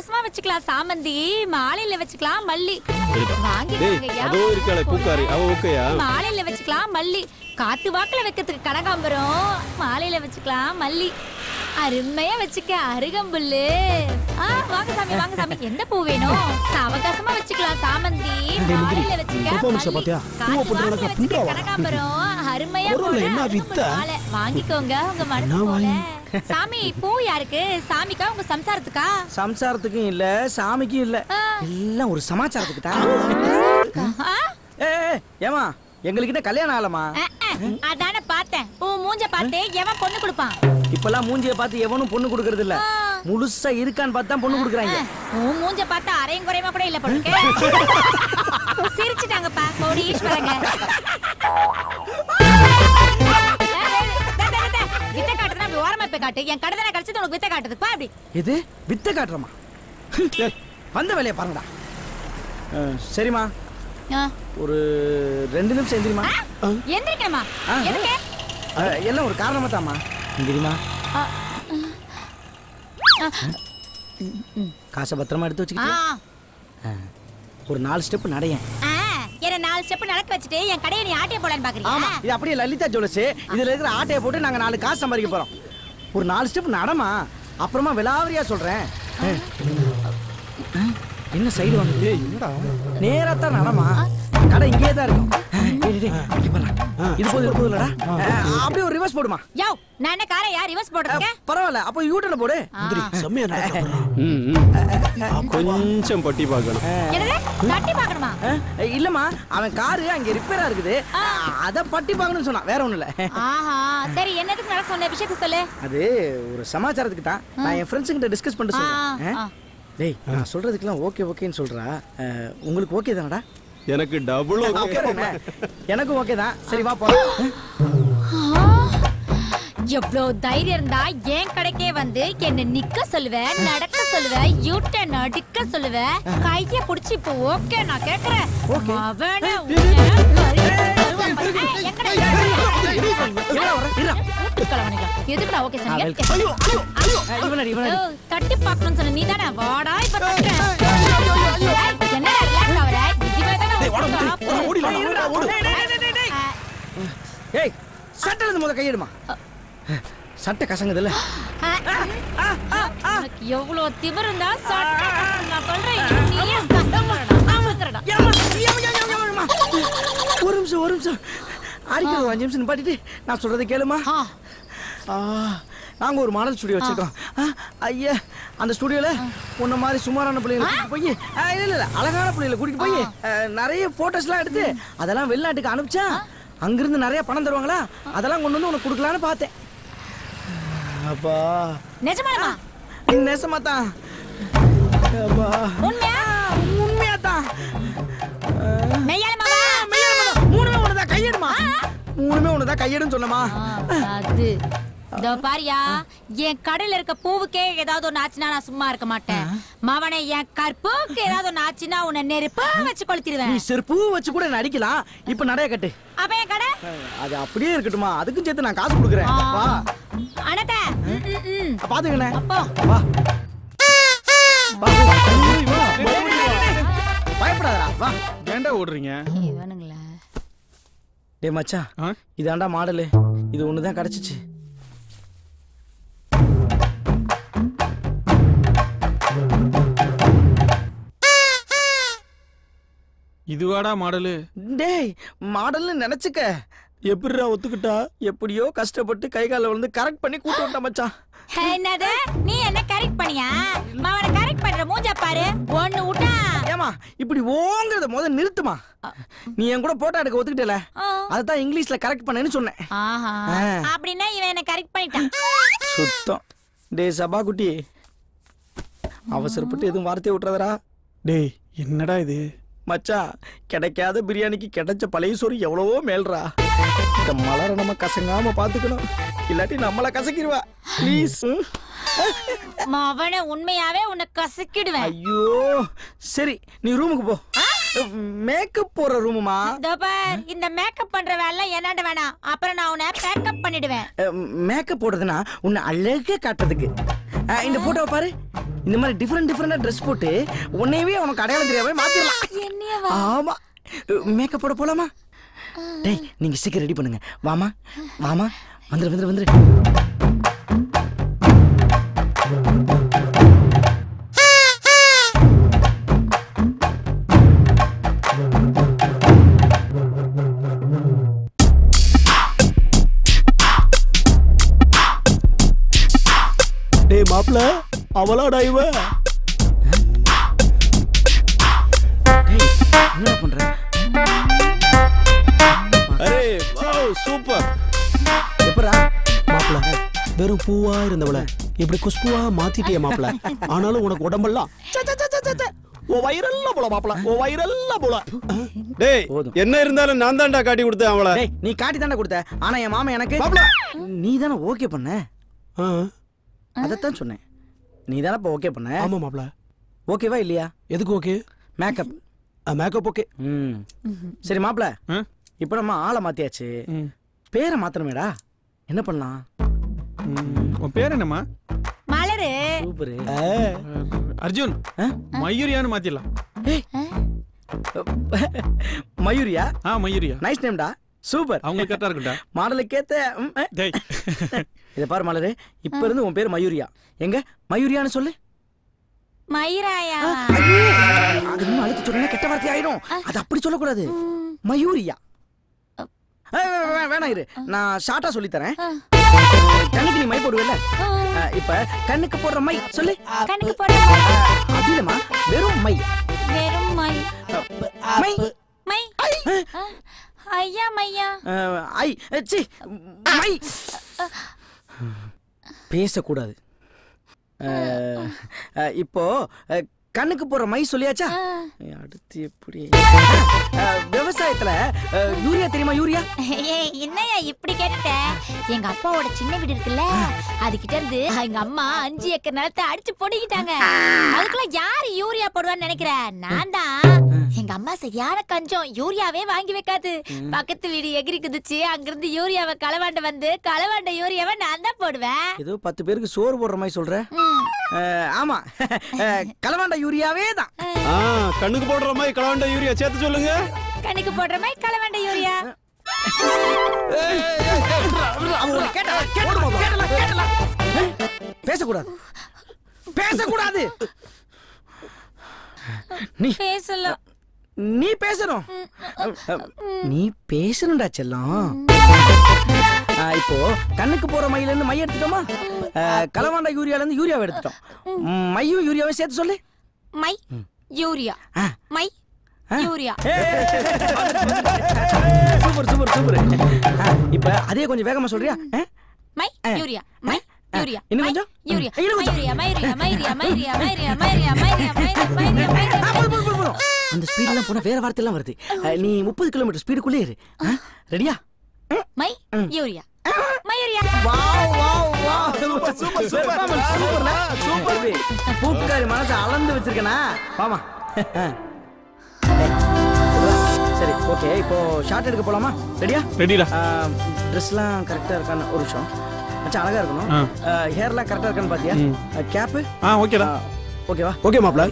சாவகாசமா வச்சுக்கலாம். சாமந்தி மாலையில வச்சுக்கலாம் மல்லி. அதோ இருக்காளே பூக்காரி. அவ ஓகேயா? மாலையில வச்சுக்கலாம் மல்லி. காத்து வாக்குல வைக்கிறதுக்கு கனகாம்பரம். மாலையில வச்சுக்கலாம் மல்லி. அருமையா வச்சுக்க அருகம்புல்லு. ஆ வாங்க சாமி வாங்க சாமி. எந்த பூ வேணும்? சாவகாசமா வச்சுக்கலாம். சாமந்தி மாலையில வச்சுக்க? கனகாம்பரம் அருமையா. வாங்கிக்கோங்க உங்க மனசு சாமி பூ யாருக்கு? சாமிக்கா உங்க சம்சாரத்துக்கா? சம்சாரத்துக்கும் இல்ல சாமிக்கும் இல்ல. எல்லாம் ஒரு சமாச்சாரத்துக்கு தான்? ஏமா எங்ககிட்ட கல்யாணம் ஆகலமா அஹ், அதானே பார்த்தேன். உன் மூஞ்ச பார்த்து எவன் பொண்ணு கொடுப்பான்? இப்பெல்லாம் மூஞ்சிய பார்த்து எவனும் பொண்ணு கொடுக்கறது இல்ல. முழுசா இருக்கான்னு பார்த்து தான் பொண்ணு கொடுக்குறாங்க. உன் மூஞ்ச பார்த்தா அரையும் குறையுமா கூட இல்ல பொண்ணுக்கு சிரிச்சுட்டாங்கப்பா கோடீஸ்வரங்க வித்த காட்டுறா அப்படி ஓரமா போய் காட்டு. என் கடை தானே கிடைச்சது உனக்கு வித்த காட்டுறதுப்பா அப்படி. எது? வித்த காட்டுறமா? வந்த வேலையை பாருங்கடா. சரிம்மா. ஒரு ரெண்டு நிமிஷம் எந்திரிமா? எந்திரிக்கணுமா. எதுக்கு? எல்லாம் ஒரு காரணமா தாம்மா ஆ. காசை பத்திரமா எடுத்து. வச்சுக்கிட்டு ஒரு நாலு ஸ்டெப் நடையேன். என்ன நாலு ஸ்டெப் நடக்க வச்சுட்டு என் கடையை நீ ஆட்டிய போலான்னு பாக்குறியா ஆமா. இது அப்படியே லலிதா ஜுவல்ஸ் இதுல இருக்கிற ஆட்டையை போட்டு நாங்க நாலு காசு சம்பாதிக்க போறோம். ஒரு நாலு ஸ்டெப் நடமா? அப்புறமா விலாவரியா சொல்றேன். என்ன சைடு வந்து நேரா தான் நடமா? கடை இங்கேயே தான் இருக்கும். இங்க. இது போதும்லடா அஹ், அப்படியே ஒரு ரிவர்ஸ் போடுமா? யோ நான் என்ன காரை யார் ரிவர்ஸ் போடுறதுக்கு அஹ், பரவாயில்ல. அப்போ யூட்டர்ல போடு. முந்திரி செம்மையா நடக்க ம், ம். கொஞ்சம் பட்டி பார்க்கணும். என்னது? தட்டி பார்க்கணுமா? இல்லம்மா. அவன் காரு அங்க ரிப்பேரா இருக்குது. அத பட்டி பார்க்கணும்னு சொன்னான். வேற ஒண்ணும் இல்ல ஆஹா சரி என்னதுக்கு நடக்க சொன்ன விஷயத்த சொல்லு. அது ஒரு சமாச்சாரத்துக்கு தான். நான் என் ஃப்ரெண்ட்ஸ் கிட்ட டிஸ்கஸ் பண்ணிட்டு சொல்றேன்? டேய் நான் சொல்றதுக்கெல்லாம் ஓகே ஓகேன்னு சொல்றா அஹ், உங்களுக்கு ஓகே தானடா எனக்கு டபுள் ஓகே? எனக்கும் ஓகே தான் சரி வா போலாம் ஆ, எவ்வளவு தைரியம் இருந்தா என் கடைக்கே வந்து என்ன நிக்க சொல்லுவ நடக்க சொல்லுவ யூட்டன் அடிக்க சொல்லுவ கைய புடிச்சு இப்போ ஓகே நான் கேக்குறேன் அவன. எதுக்குடா ஓகே ஆ, தட்டி பார்க்கணும்னு சொன்ன நீதானே வாடா இப்ப. ஏய், தானே சட்டை இருந்து முத கையெடுமா? சட்டை கசங்குதுல்ல. உனக்கு எவ்வளவு திமிரு இருந்தா சட்டை நான் சொல்றேன் ஏம்மா. ஒரு நிமிஷம் ஒரு நிமிஷம். அடிக்கிறது ஒரு அஞ்சு நிமிஷம் நிப்பாட்டிட்டு நான் சொல்றதை கேளுமா? ஆ, ஆ, நாங்க ஒரு மாடல் ஸ்டுடியோ வச்சிருக்கோம். ஐயா அந்த ஸ்டுடியோல உன்ன மாதிரி சுமாரான பிள்ளைகளை கூட்டிட்டு போய் இல்ல இல்ல இல்ல, அழகான பிள்ளைகளை கூட்டிட்டு போய் நிறைய போட்டோஸ்லாம் எடுத்து அதெல்லாம் வெளிநாட்டுக்கு அனுப்பிச்சா அங்கிருந்து நிறைய பணம் தருவாங்களா? அதெல்லாம் கொண்டு வந்து உனக்கு கொடுக்கலான்னு பார்த்தேன். அப்பா. நிஜமாலுமா? நெசமா தான் அப்பா. உண்மையா? தான் மூணுமே ஒண்ணுதான். கையெடுமா? மூணுமே ஒண்ணுதான். கையெடுன்னு சொன்னமா அது. இதோ பாரியா என் கடையில இருக்க பூவுக்கே ஏதாவது ஒண்ணு ஆச்சுன்னா நான் சும்மா இருக்க மாட்டேன். மவனை என் கற்புக்கு ஏதாவது ஒண்ணு ஆச்சுன்னா உன்னை நெருப்பு வச்சு நீ கொளுத்திடுவேன் செருப்பு வச்சு கூட என்ன அடிக்கலாம். இப்ப நடைய கட்டு. அப்ப என் கடை? அது அப்படியே இருக்கட்டுமா? அதுக்கும் சேர்த்து நான் காசு கொடுக்குறேன். வா. பாத்துக்கண்ணே. அப்போ. வா. பயப்படாதடா. வா. ஏன்டா ஓடுறீங்க? இவனுங்களா. டேய் மச்சான்? இதாண்டா மாடலு. இது ஒன்று தான் கிடச்சிச்சு. இதுவாடா மாடலு? டேய் மாடல்னு நினைச்சுக்க. எப்படிடா ஒத்துக்கிட்டா? எப்படியோ கஷ்டப்பட்டு கை கால விழுந்து கரெக்ட் பண்ணி கூட்டு விட்டா மச்சான். என்னது? நீ என்ன கரெக்ட் பண்ணியா? அவனை கரெக்ட் பண்ற மூஞ்ச பாரு. ஒண்ணு விட்டா. ஏமா இப்படி ஓங்கிறத முத நிறுத்துமா? நீ என் கூட போட்டோ எடுக்க ஒத்துக்கிட்டல? ஆ. அதான் இங்கிலீஷ்ல கரெக்ட் பண்ணேன்னு சொன்னேன். ஆஹா. அப்படின்னா இவன் என்ன கரெக்ட் பண்ணிட்டான். சுத்தம். டேய் சபா குட்டி அவசரப்பட்டு எதுவும் வார்த்தையை விட்டுறதடா. டேய் என்னடா இது? மச்சான் கிடைக்காத பிரியாணிக்கு கிடைச்ச பழைய சோறு எவ்வளவோ மேல்றா. இந்த மலரை நம்ம கசங்காம பாத்துக்கணும். இல்லாட்டி நம்மள கசக்கிடுவா. ப்ளீஸ் அவனை உண்மையாவே உன்னை கசக்கிடுவேன். ஐயோ சரி நீ ரூமுக்கு போ. மேக்கப் போற ரூமுமா இதோ பார் இந்த மேக்கப் பண்ற வேலை என்னண்ட வேணாம். அப்புறம் நான் உன்னை பேக்கப் பண்ணிடுவேன். மேக்கப் போடுறதுனா உன்னை அழகா காட்டுறதுக்கு. இந்த போட்டோவை பாரு. இந்த மாதிரி டிஃப்ரெண்ட் டிஃப்ரெண்டா ட்ரெஸ் போட்டு உன்னையவே அவனுக்கு அடையாளம் தெரியாம மாத்திரலாம். ஆமா. மேக்கப் போட போலாமா? டேய் நீங்க சீக்கிரம் ரெடி பண்ணுங்க. வாமா வாமா. வந்துரு வந்துரு வந்துரு. மாப்ள அவளாடா இவ என்ன பண்ற? அரே வாவ் சூப்பர். எப்பரா மாப்ள வெறும் பூவா இருந்தவள. இப்படி குஷ்புவா மாத்திட்டிய மாப்ள. ஆனாலும் உனக்கு உடம்பெல்லாம். உன் வயிறெல்லாம் போல மாப்ள. உன் வயிறெல்லாம் போல. டேய். என்ன இருந்தாலும் நான் தான்டா காட்டி கொடுத்தேன் அவளை. நீ காட்டி தானே கொடுத்த. ஆனா என் மாமா எனக்கு நீ தானே ஓகே பண்ண? அதைத்தான் சொன்னேன். நீ தானே இப்போ ஓகே பண்ண? ஆமா மாப்ள ஓகேவா இல்லையா? எதுக்கு ஓகே மேக்கப் மேக்கப் ஓகே ம். சரி மாப்ள ஆ? இப்போ நம்ம ஆளை மாத்தியாச்சு. ம். பேரை மாத்தணுமேடா. என்ன பண்ணலாம்? உன் பேர் என்னம்மா? மலரு. சூப்பரு. அர்ஜுன்? மயூரியான்னு மாத்திடலாம். ஏய். மயூரியா? ஆ மயூரியா. நைஸ் நேம்டா சூப்பர். அவங்களுக்கு கரெக்டா இருக்கும்டா. மாடலுக்கேத்த ம், அ. டேய். இதை பாரு மலரு இப்ப இருந்து உன் பேர் மயூரியா. எங்க? மயூரியான்னு சொல்லு. மயிராயா. அது இன்னும் அழுத்தி சொன்னா கெட்ட வார்த்தை ஆயிடும். அது அப்படி சொல்லக்கூடாது. மயூரியா. வேணாம் இரு. நான் ஷார்ட்டா சொல்லி தரேன் கண்ணுக்கு நீ மை போடுவல இப்ப கண்ணுக்கு போடுற மை சொல்லு. கணக்கு போட அது வெறும் மை. வெறும் மை. மை. மை. ஐயா மையா. ஐ. சி. மை. பேசக்கூடாது. இப்போ கண்ணுக்கு போற மை சொல்லியாச்சா? அடுத்து எப்படி? விவசாயத்துல யூரியா தெரியுமா யூரியா? ஏய், என்னய்யா இப்படி கேட்டுட்ட? எங்க அப்பாவோட சின்ன வீடு இருக்குல்ல அதுகிட்ட இருந்து எங்க அம்மா அஞ்சு ஏக்கர் நிலத்தை அடிச்சு பொடிக்கிட்டாங்க அதுக்குள்ள யாரு யூரியா போடுவான்னு நினைக்கிற? நான் தான். எங்க அம்மா சரியான கஞ்சம் யூரியாவே வாங்கி வைக்காது. பக்கத்து வீடு எகிரி குதிச்சு அங்கிருந்து யூரியாவை களவாண்ட வந்து களவாண்ட யூரியாவை நான் தான் போடுவேன். ஏதோ பத்து பேருக்கு சோறு போடுற மாதிரி சொல்ற? ஆமா. களவாண்ட யூரியாவே தான். ஆ கண்ணுக்கு போடுற மாதிரி கலவாண்ட யூரியா சேர்த்து சொல்லுங்க. கணக்கு போடுற மாதிரி களவாண்ட யூரியா. பேசக்கூடாது. பேசக்கூடாது. நீ பேசல நீ பேசணும். நீ பேசணும்டா செல்லம். இப்போ கண்ணுக்கு போற மையில இருந்து மை எடுத்துட்டோமா? ஆ, களவாண்ட யூரியால இருந்து யூரியாவை எடுத்துட்டோம். மையும் யூரியாவை சேர்த்து சொல்லு. மை. யூரியா. ஆ. மை யூரியா. Super super super. இப்ப அதே கொஞ்சம் வேகமா சொல்றியா? மை. யூரியா மை யூரியா இன்னும் மை, கொஞ்சம்? யூரியா மையூரியா மையூரியா ஆ, போதும், போதும், போதும், போதும். அந்த ஸ்பீட்லாம் போனா வேற வார்த்தை எல்லாம் வருது. நீ முப்பது கிலோமீட்டர் ஸ்பீடுக்குள்ளே இரு. ஆ, ரெடியா? My urea. Mayuriya wow wow wow. Super super super. Super பூக்காரி மனசை அளந்து வச்சிருக்கனா? வாமா. சரி ஓகே இப்போ ஷார்ட் எடுக்க போலாமா? ரெடியா ரெடிடா ட்ரெஸ்லாம் கரெக்டா இருக்கான்னு ஒரு நிமிஷம் மச்சான் அழகா இருக்கணும். ஹேர்லாம் கரெக்டா இருக்கான்னு பாத்தியா? ம். கேப்பு ஆ ஓகேடா ஓகேவா ஓகே மாப்ள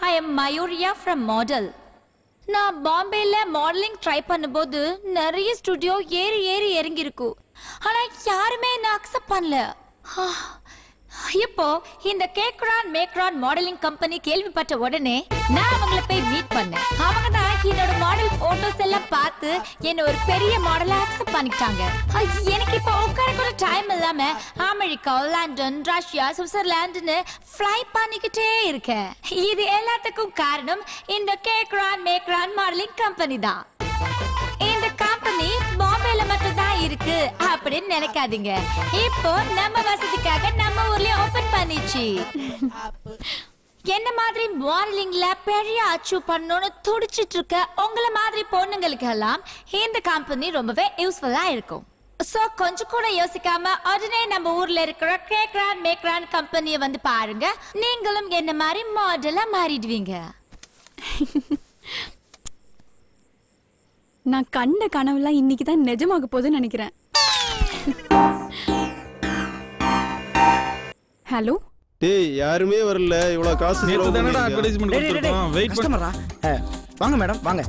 I am Mayuriya from model நான் பாம்பேல மாடலிங் ட்ரை பண்ணும்போது நிறைய ஸ்டுடியோ ஏறி ஏறி இறங்கி இருக்கு ஆனா யாருமே என்ன அக்செப்ட் பண்ணல. இப்போ இந்த கேக்ரான் மேக்ரான் மாடலிங் கம்பெனி கேள்விப்பட்ட உடனே நான் அவங்கள போய் மீட் பண்ணேன். அவங்க தான் என்னோட மாடல் போட்டோஸ் எல்லாம் பார்த்து என்ன ஒரு பெரிய மாடலா அக்செப்ட் பண்ணிட்டாங்க ஐ, எனக்கு இப்போ இல்லாம அமெரிக்கா லண்டன் ரஷ்யா சுவிட்சர்லாந்துன்னு ஃப்ளை பண்ணிக்கிட்டே இருக்கேன் இது எல்லாத்துக்கும் காரணம் இந்த கேக்ரான் மேக்ரான் மாடலிங் கம்பெனி தான். இந்த கம்பெனி பாம்பேல மட்டும் தான் இருக்கு அப்படின்னு நினைக்காதீங்க. இப்போ நம்ம வசதிக்காக நம்ம ஊர்லயே ஓபன் பண்ணிச்சு. என்ன மாதிரி மாடலிங்ல பெரிய அச்சீவ் பண்ணணும்னு துடிச்சிட்டு இருக்க உங்களை மாதிரி பொண்ணுங்களுக்கு எல்லாம் இந்த கம்பெனி ரொம்பவே யூஸ்ஃபுல்லா இருக்கும். சோ கொஞ்சம் கூட யோசிக்காம உடனே நம்ம ஊர்ல இருக்கிற கேக்ரான் மேக்ரான் கம்பெனியை வந்து பாருங்க. நீங்களும் என்ன மாதிரி மாடலா மாறிடுவீங்க? நான் கண்ட கனவுலாம் இன்னைக்கு தான் நிஜமாக போகுதுன்னு நினைக்கிறேன். ஹலோ டேய் யாருமே வரல. இவ்வளவு காசு நேத்து செலவு தானடா டேய், கொடுத்துருக்கோம். வெயிட் பண்ண கஸ்டமரா அஹ், வாங்க மேடம் வாங்க.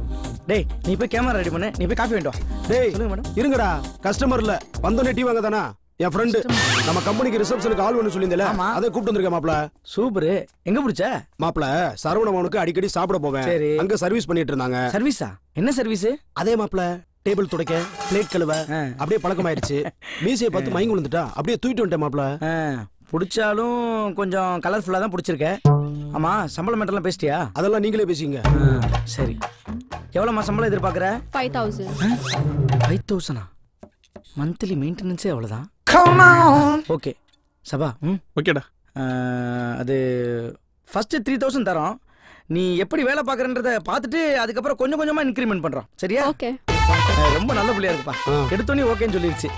டேய் நீ போய் கேமரா ரெடி பண்ணு. நீ போய் காஃபி வேண்டாம் டேய் சொல்லுங்க மேடம் இருங்கடா. கஸ்டமர் இல்ல வந்தோடனே டீ வாங்க தானா? என் ஃப்ரெண்டு நம்ம கம்பெனிக்கு ரிசப்ஷனுக்கு ஆள் வேணும் சொல்லியிருந்தல. அதை கூப்பிட்டு வந்திருக்கேன் மாப்ள சூப்பர். எங்க பிடிச்ச? மாப்ள சரவணவனுக்கு அடிக்கடி சாப்பிட போவேன். அங்க சர்வீஸ் பண்ணிட்டு இருந்தாங்க. சர்வீஸா என்ன சர்வீஸ் அதே மாப்ள டேபிள் துடைக்க பிளேட் கழுவ. அப்படியே பழக்கமாயிருச்சு மீசையை பார்த்து மயங்கி விழுந்துட்டா அப்படியே தூக்கிட்டு வந்துட்டேன் மாப்ள பிடிச்சாலும் கொஞ்சம் கலர்ஃபுல்லா தான் பிடிச்சிருக்க. ஆமா சம்பளம் மெட்டெல்லாம் பேசிட்டியா? அதெல்லாம் நீங்களே பேசிங்க சரி. எவ்வளோம்மா சம்பளம் எதிர்பார்க்குற? ஃபைவ் தௌசண்ட் ஃபைவ் தௌசண்டா மந்த்லி மெயின்டெனன்ஸே அவ்வளோதான் ஓகே சபா ம்? ஓகேடா. அது ஃபஸ்ட்டு த்ரீ தௌசண்ட் தரோம். நீ எப்படி வேலை பார்க்குறன்றத பார்த்துட்டு அதுக்கப்புறம் கொஞ்சம் கொஞ்சமாக இன்க்ரிமெண்ட் பண்ணுறோம் சரியா? ஓகே ரொம்ப நல்ல பிள்ளையா இருக்குப்பா. எடுத்தோன்னே ஓகேன்னு சொல்லிருச்சு.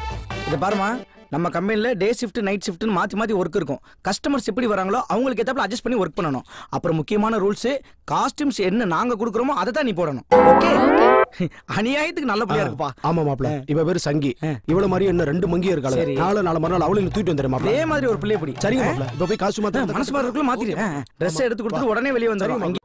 இதை பாருமா நம்ம கம்பெனியில் டே ஷிஃப்ட் நைட் ஷிஃப்ட்னு மாற்றி மாற்றி ஒர்க் இருக்கும். கஸ்டமர்ஸ் எப்படி வராங்களோ அவங்களுக்கு ஏத்தாப்புல அட்ஜஸ்ட் பண்ணி ஒர்க் பண்ணணும். அப்புறம் முக்கியமான ரூல்ஸ் காஸ்டியூம்ஸ் என்ன நாங்கள் கொடுக்குறோமோ அதை தான் நீ போடணும். ஓகே அநியாயத்துக்கு நல்ல பிள்ளையா இருக்குப்பா. ஆமா மாப்ள இவ பேரு சங்கி. இவ்வளவு மாதிரி என்ன ரெண்டு மங்கி இருக்காளே. சரி. நாலு நாலு மறுநாள் அவளையும் தூக்கிட்டு வந்துடுறேன் மாப்ள அதே மாதிரி ஒரு பிள்ளைய பிடி சரிங்க மாப்ள இப்ப போய் காசு மாத்த மனசு மாதிரி இருக்குள்ள மாத்திரு ட்ரெஸ் எடுத்து கொடுத்துட்டு உடனே வெளியே வந்துடும் மாப்ள.